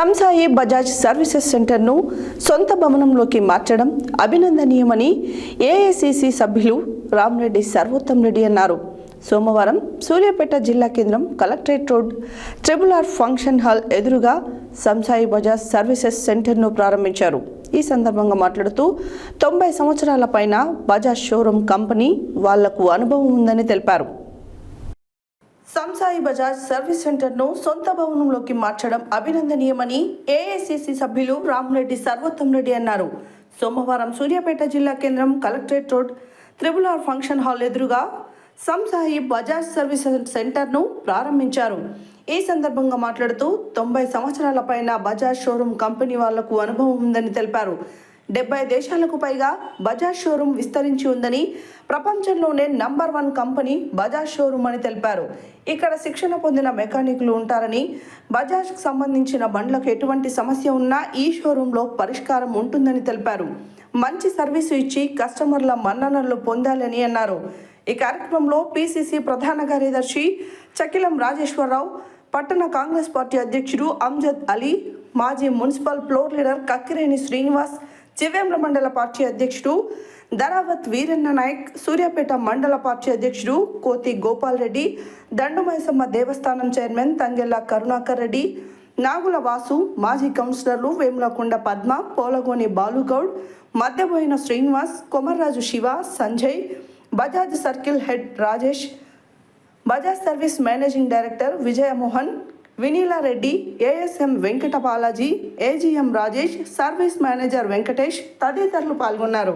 సంసాయి Bajaj services సెంటర్ను సొంత భవనంలోకి మార్చడం అభినందనీయమని ఏఐసిసి సభ్యులు రామ్రెడ్డి సర్వోత్తం రెడ్డి అన్నారు. సోమవారం సూర్యాపేట జిల్లా కేంద్రం collectorate road triple R function hall ఎదురుగా సంసాయి బజాజ్ సర్వీసెస్ సెంటర్ను ప్రారంభించారు. ఈ సందర్భంగా మాట్లాడుతూ తొంభై సంవత్సరాల పైన బజాజ్ షోరూమ్ కంపెనీ వాళ్ళకు అనుభవం ఉందని తెలిపారు. సంసాయి బజాజ్ సర్వీస్ సెంటర్ను సొంత భవనంలోకి మార్చడం అభినందనీయమని ఏఐసిసి సభ్యులు రామ్రెడ్డి సర్వోత్తం రెడ్డి అన్నారు. సోమవారం సూర్యాపేట జిల్లా కేంద్రం collectorate road triple R function hall ఎదురుగా సంసాయి బజాజ్ సర్వీస్ సెంటర్ను ప్రారంభించారు. ఈ సందర్భంగా మాట్లాడుతూ తొంభై సంవత్సరాల పైన బజాజ్ షోరూమ్ కంపెనీ వాళ్ళకు అనుభవం ఉందని తెలిపారు. డెబ్బై దేశాలకు పైగా బజాజ్ షోరూం విస్తరించి ఉందని ప్రపంచంలోనే number one company Bajaj showroom అని తెలిపారు. ఇక్కడ శిక్షణ పొందిన మెకానిక్లు ఉంటారని బజాజ్కు సంబంధించిన బండ్లకు ఎటువంటి సమస్య ఉన్నా ఈ షోరూంలో పరిష్కారం ఉంటుందని తెలిపారు. మంచి సర్వీసు ఇచ్చి కస్టమర్ల మన్ననలు పొందాలని అన్నారు. ఈ కార్యక్రమంలో పిసిసి ప్రధాన కార్యదర్శి చకిలం రాజేశ్వరరావు పట్టణ కాంగ్రెస్ పార్టీ అధ్యక్షుడు అంజద్ అలీ మాజీ municipal floor leader Kakkireni Srinivas Chivvemla మండల పార్టీ అధ్యక్షుడు ధరావత్ వీరన్న నాయక్ సూర్యాపేట మండల పార్టీ అధ్యక్షుడు కోతి గోపాల్ రెడ్డి దండుమైసమ్మ దేవస్థానం చైర్మన్ తంగెల్ల కరుణాకర్ రెడ్డి నాగుల వాసు మాజీ కౌన్సిలర్లు Vemulakonda Padma Polagoni Balugoud Madhyaboina Srinivas Komarraju Shiva Sanjay Bajaj circle head Rajesh Bajaj service managing director Vijayamohan Vineelareddy ASM Venkata Balaji AGM Rajesh service manager Venkatesh తదితరులు పాల్గొన్నారు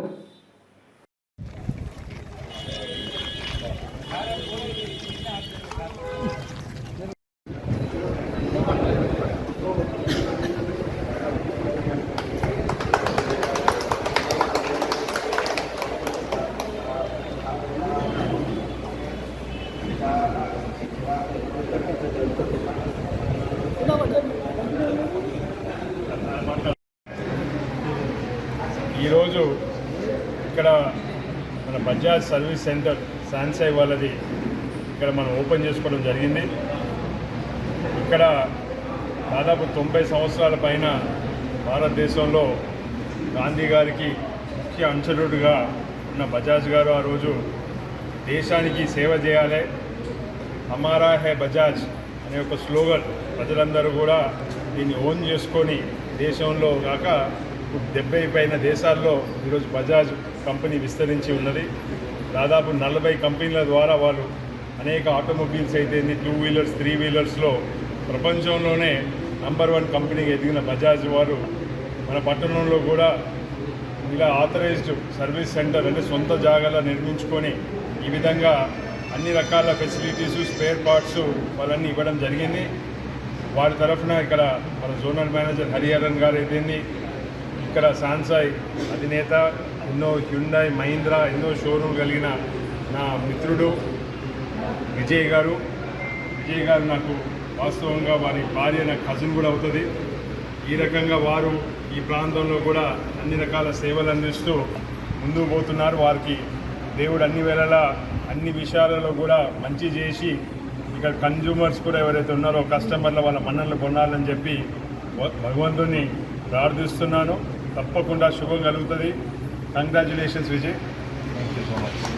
ఈరోజు ఇక్కడ మన బజాజ్ సర్వీస్ సెంటర్ శాన్సై వాళ్ళది ఇక్కడ మనం ఓపెన్ చేసుకోవడం జరిగింది. ఇక్కడ దాదాపు తొంభై సంవత్సరాల పైన భారతదేశంలో గాంధీ గారికి ముఖ్య అనుచరుడుగా ఉన్న బజాజ్ గారు ఆ రోజు దేశానికి సేవ చేయాలి హమారా హే బజాజ్ అనే ఒక స్లోగన్ ప్రజలందరూ కూడా దీన్ని ఓన్ చేసుకొని దేశంలో కాక డెబ్బై పైన దేశాల్లో ఈరోజు బజాజ్ కంపెనీ విస్తరించి ఉన్నది. దాదాపు నలభై కంపెనీల ద్వారా వాళ్ళు అనేక ఆటోమొబైల్స్ అయితే టూ వీలర్స్ త్రీ వీలర్స్లో ప్రపంచంలోనే నంబర్ వన్ కంపెనీకి ఎదిగిన బజాజ్ వారు మన పట్టణంలో కూడా ఇలా ఆథరైజ్డ్ సర్వీస్ సెంటర్ అంటే సొంత జాగాలో నిర్మించుకొని ఈ విధంగా అన్ని రకాల ఫెసిలిటీస్ స్పేర్ పార్ట్స్ వాళ్ళన్నీ ఇవ్వడం జరిగింది. వారి తరఫున ఇక్కడ మన జోనల్ మేనేజర్ హరిహరన్ గారు అయితేంది ఇక్కడ సాన్సాయ్ అధినేత ఎన్నో హ్యుండాయ్ మహీంద్రా ఎన్నో షోరూమ్ కలిగిన నా మిత్రుడు విజయ్ గారు. విజయ్ గారు నాకు వాస్తవంగా వారి భార్య నా కజిన్ కూడా అవుతుంది. ఈ రకంగా వారు ఈ ప్రాంతంలో కూడా అన్ని రకాల సేవలు అందిస్తూ ముందుకు పోతున్నారు. వారికి దేవుడు అన్ని వేళలా అన్ని విషయాలలో కూడా మంచి చేసి ఇక్కడ కన్జ్యూమర్స్ కూడా ఎవరైతే ఉన్నారో కస్టమర్ల వాళ్ళ మన్నలు కొనాలని చెప్పి భ- భగవంతుని ప్రార్థిస్తున్నాను. తప్పకుండా శుభం కలుగుతుంది. Congratulations Vijay thank you so much